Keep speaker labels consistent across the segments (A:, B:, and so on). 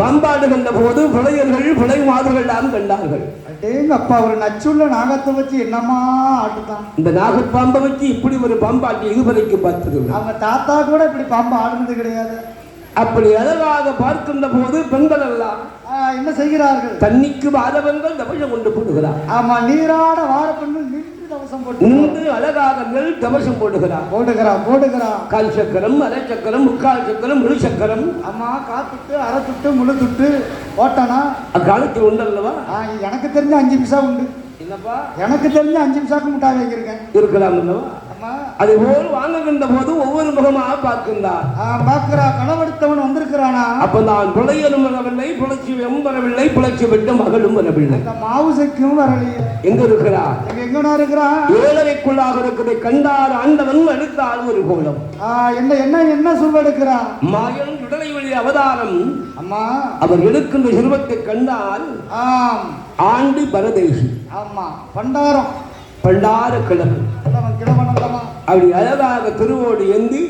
A: பாம்பாடுகின்ற போது புலையர்கள் புலை மாதுகள் தான் கண்டார்கள்
B: அடேங்க அப்பா ஒரு நச்சுள்ள நாகத்தை வச்சு என்னமா ஆட்டுதான்?
A: இந்த நாகப்பாம்பை வச்சு இப்படி ஒரு பாம்பாட்டி இதுவரைக்கும் பார்த்தது
B: அவங்க தாத்தா கூட இப்படி பாம்பு ஆடுனது கிடையாது.
A: அப்படி அழகாக பார்க்கின்ற போது பெண்கள் எல்லாம்
B: என்ன செய்கிறார்கள்?
A: தண்ணிக்கு வாதவங்கள் தவசம் கொண்டு போடுகிறார்.
B: ஆமா நீராட வார நின்று
A: அழகாக நெல் தவசம் போடுகிறார்.
B: போடுகிறா போடுகிறா
A: கால் சக்கரம் அரை சக்கரம் முக்கால் சக்கரம் முழு சக்கரம்.
B: ஆமா காத்துட்டு அரை துட்டு முழு துட்டு ஓட்டானா
A: அக்காலத்தில் உண்டல்லவா
B: ஆ, எனக்கு தெரிஞ்ச அஞ்சு பிசா உண்டு.
A: என்னப்பா?
B: எனக்கு தெரிஞ்ச அஞ்சு பிசாக்கு முட்டாய் வைக்கிறேன்
A: இருக்கலாம் அல்லவா? அதே போல் வாங்குகின்ற போது ஒவ்வொரு முகமாக பார்க்கின்றார்.
B: ஆ, பாக்குறா களவெடுத்தவன் வந்திருக்கிறானா?
A: அப்ப நான் புலையனும் வரவில்லை புலட்சியும் வரவில்லை புலட்சி விட்டு மகளும் வரவில்லை.
B: மாவுசைக்கும் வரலையே.
A: எங்க இருக்கிறார்?
B: எங்க எங்கடா இருக்கிறான்
A: ஏழரைக்குள்ளாக இருக்கிறதை கண்டார் ஆண்டவன் அடுத்தால் ஒரு கோலம்.
B: என்ன என்ன என்ன சொல்வெடுக்கிறா
A: மாயன் உடலை வழி அவதாரம்.
B: அம்மா.
A: அவர் எடுக்கின்ற சிறுவத்தை கண்டால்
B: ஆம்.
A: ஆண்டு பரதேசி.
B: ஆமா. பண்டாரம்.
A: பண்டார கிழமை அப்படி அழகாக திருவோடு ஏந்தி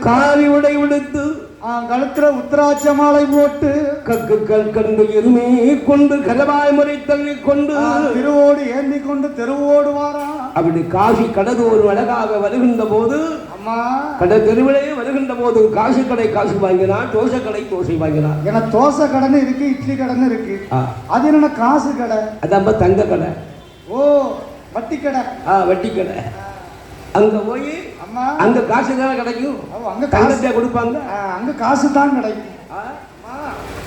A: காரி உடை உடுத்து
B: ஆ, கழுத்துல உத்தராட்ச மாலை போட்டு.
A: கக்கு கல் கண்டு எருமே கொண்டு கலவாய் முறை தள்ளி கொண்டு.
B: திருவோடு ஏந்தி கொண்டு தெருவோடு வாரான்
A: அப்படி காசி கடதோறு அழகாக வருகின்ற போது
B: அம்மா.
A: கடை தெருவிலே வருகின்ற போது காசு கடை காசு வாங்கினான் தோசை கடை தோசை வாங்கினான்
B: ஏன்னா தோசை கடன் இருக்கு இட்லி கடன் இருக்கு. அது என்ன காசு கடை.
A: அதான்பா தங்க கடை.
B: ஓ வட்டி கடை.
A: ஆ வட்டி கடை. அங்க போய்
B: அம்மா.
A: அங்க காசு தானே கிடைக்கும்
B: அங்க காசு.
A: கொடுப்பாங்க.
B: அங்க காசு தான் கிடைக்கும்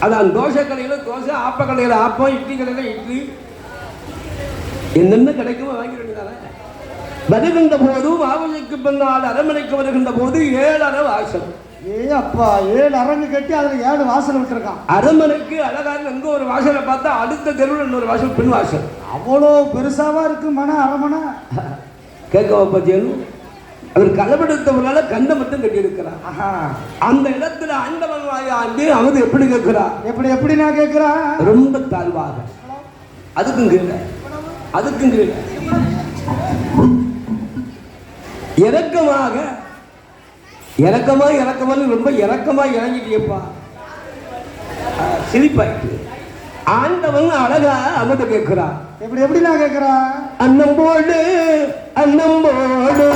A: அதான் தோசை கடையில தோசை ஆப்ப கடையில ஆப்பம் இட்லி கடையில இட்லி. என்னென்ன கிடைக்குமோ வாங்கி வேண்டியதானே வருகின்ற போது மாவலிக்கு பின்னால் அரண்மனைக்கு வருகின்ற போது ஏழரை வாசல்.
B: ஏ அப்பா ஏழு அரங்கு கட்டி அதுல ஏழு வாசல் விட்டுருக்கான்
A: அரண்மனைக்கு அழகாக எங்க ஒரு வாசலை பார்த்தா அடுத்த தெருவில் இன்னொரு வாசல் பின் வாசல்
B: அவ்வளோ பெருசாவா இருக்கு மன அரமனை
A: கேட்க பத்தியனு அவர் களவெடுத்தவனால கண்ணை மட்டும் கட்டியிருக்கிறார்
B: ஆஹா.
A: அந்த இடத்துல ஆண்டவன் வாயாண்டி அவன் எப்படி கேட்கிறார்?
B: எப்படி எப்படி நான் கேட்கிறேன்?
A: ரொம்ப தாழ்வாக. அதுக்கும் கீழே. அதுக்கும் கீழே. இறக்கமாக இறக்கமா இறக்கமான்னு ரொம்ப இறக்கமா இறங்கிட்டியப்பா. ஆ, சிரிப்பாயிட்டு. ஆண்டவன் அழகா அவட்ட கேட்கிறான்
B: எப்படி எப்படி நான் கேட்கிறேன்
A: அன்னம் போடு அன்னம் போடு.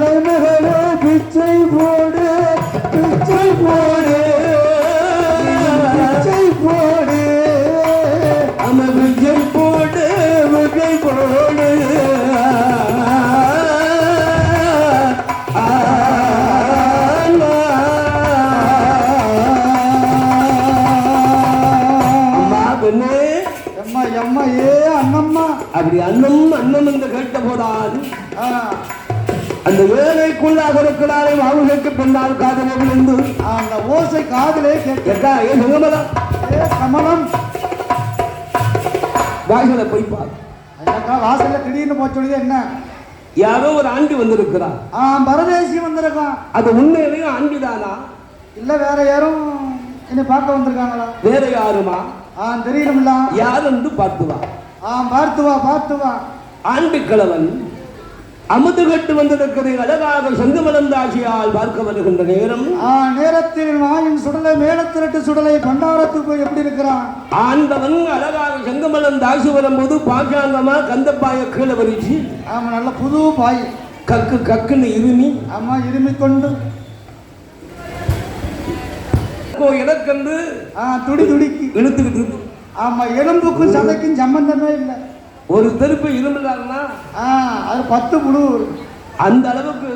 A: மணமகளே
B: பிச்சை போடு பிச்சை போடு பிச்சை போடு. அம பிச்சை போடு பிச்சை போடு. அப்படி
A: அண்ணம் அண்ணம் என்று கேட்ட போதாது அந்த ஏழைக்குள்ளாக இருக்கிறாரே மாவுகளுக்கு பின்னால் காதல் விழுந்து
B: அந்த ஓசை காதிலே
A: கேட்டா ஏன் செங்கமலம்
B: ஏ கமலம்?
A: வாய்களை போய் பாரு.
B: வாசல்ல திடீர்னு போச்சு என்ன?
A: யாரோ ஒரு ஆண்டி வந்திருக்கிறார்
B: ஆ பரதேசி வந்திருக்கான்
A: அது உண்மையிலேயும் ஆண்டிதானா?
B: இல்ல வேற யாரும் என்னை பார்க்க வந்திருக்காங்களா?
A: வேற யாருமா?
B: ஆ தெரியணும்ல
A: யார் என்று பார்த்து வா.
B: ஆ பார்த்து வா பார்த்து வா.
A: ஆண்டு கிழவன் அமுது கட்டு வந்திருக்கிற அழகாக செங்கமலந்தாட்சியால் பார்க்க வருகின்ற நேரம்.
B: ஆ நேரத்தில் வாயின் சுடலை மேலத்திரட்டு சுடலை பண்டாரத்துக்கு போய் எப்படி இருக்கிறான்?
A: ஆண்டவன் அழகாக செங்கமலம் தாசி வரும்போது பாஜாங்கமா கந்தப்பாய கீழே வரிச்சு.
B: ஆமா நல்ல புது பாய்.
A: கக்கு கக்குன்னு இருமி.
B: ஆமா இருமி கொண்டு
A: எனக்கென்று
B: துடி துடிக்கு.
A: இழுத்துக்கிட்டு இருக்கு.
B: ஆமா எலும்புக்கும் சதைக்கும் சம்பந்தமே இல்லை.
A: ஒரு தெருப்பு இருமுறாருன்னா
B: ஆ அது பத்து புழு.
A: அந்த அளவுக்கு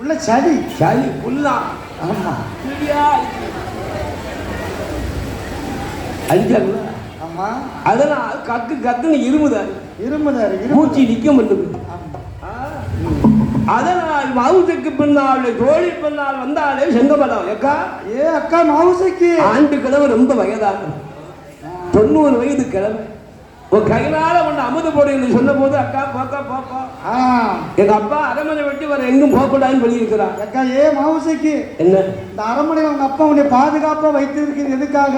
B: உள்ள சளி.
A: சளி புல்லா.
B: ஆமா.
A: அடிச்சாங்களா
B: ஆமா.
A: அதனால் கக்கு கக்குன்னு இருமுதாரு
B: இருமுதாரு இரும்பு
A: மூச்சு நிக்க மாட்டேங்குது. அதனால் மவுசுக்கு பின்னால் தோழி பின்னால் வந்தாலே செங்கமலம் ஏக்கா?
B: ஏ அக்கா மவுசைக்கு.
A: ஆண்டு கிழமை ரொம்ப வயதான தொண்ணூறு வயது கிழமை. ஒரு கையினால ஒன்று அமுது போடு என்று சொன்ன போது அக்கா போக்கா போப்பா. எங்க அப்பா அரமனை வெட்டி வர எங்கும் போகக்கூடாதுன்னு வெளியிருக்கிறார்
B: அக்கா ஏ மவுசைக்கு?
A: என்ன?
B: இந்த அரண்மனை உங்க அப்பா உன்னை பாதுகாப்பா வைத்திருக்கிறது எதுக்காக?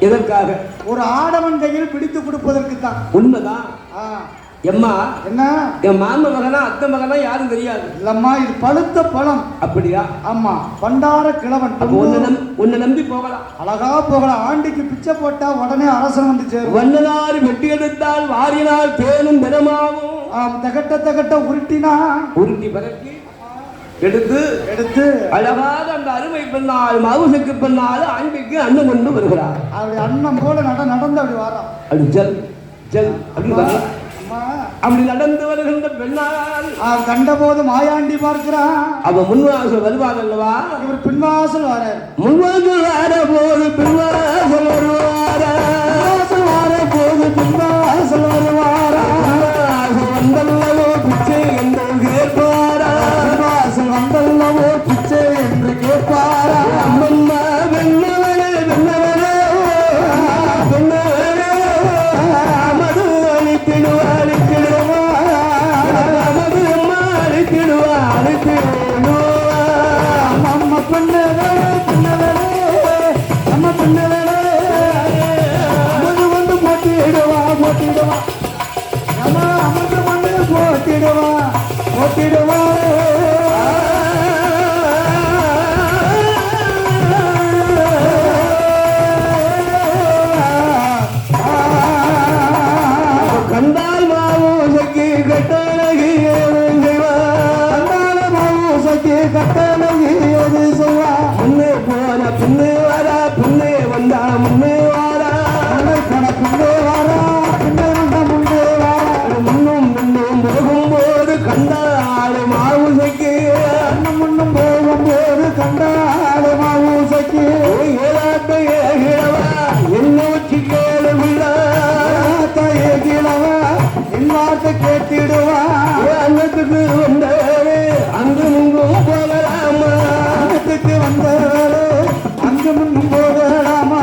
A: எதற்காக?
B: ஒரு ஆடவன் கையில் பிடித்து கொடுப்பதற்கு தான்
A: உண்மைதான் எம்மா?
B: என்ன?
A: என் மாம மகனா அத்தை மகனா யாரும் தெரியாது.
B: இல்லம்மா இது பழுத்த பழம்.
A: அப்படியா?
B: ஆமா பண்டார கிழவன்
A: உன்னை நம் உன்னை நம்பி போகலாம்.
B: அழகா போகலாம். ஆண்டிக்கு பிச்சை போட்டா உடனே அரசன் வந்து சேரும்
A: வண்ணனார் வெட்டி எடுத்தால் வாரினால் தேனும் தினமாவும்
B: ஆம் தகட்ட தகட்ட உருட்டினா
A: உருட்டி பரட்டி எடுத்து
B: எடுத்து
A: அழகாக அந்த அருமை பெண்ணால் மவுசுக்கு பெண்ணால் ஆண்டிக்கு அண்ணன் கொண்டு வருகிறார்.
B: அப்படி அண்ணன் போல நட நடந்து அப்படி வரான்.
A: அப்படி ஜல் ஜல் அப்படி
B: அம்மா,
A: வர
B: அம்மா
A: அப்படி நடந்து வருகின்ற பெண்ணால்
B: ஆ, கண்டபோது மாயாண்டி பார்க்கிறான்.
A: அவ முன்வாசல் வருவாள் அல்லவா?
B: இவர் பின்வாசல் வர
A: முன்வாசல் வர போது பின்வாசல் வருவாரா?
B: கண்ட
A: ஆடு மாவுசைக்கு அண்ணம் அண்ணம் போகும்போது
B: கண்ட ஆடு மாவுசைக்கு
A: ஏழாட்டை ஏகிழவா என்ன வச்சு கேளு
B: பிள்ளை ஏகிழவா இல்லாட்ட கேட்டிடுவா?
A: அங்கத்துக்கு வந்தாரு அங்கு முங்கும் போகலாமா? அங்கத்துக்கு வந்தாரு அங்கு போகலாமா?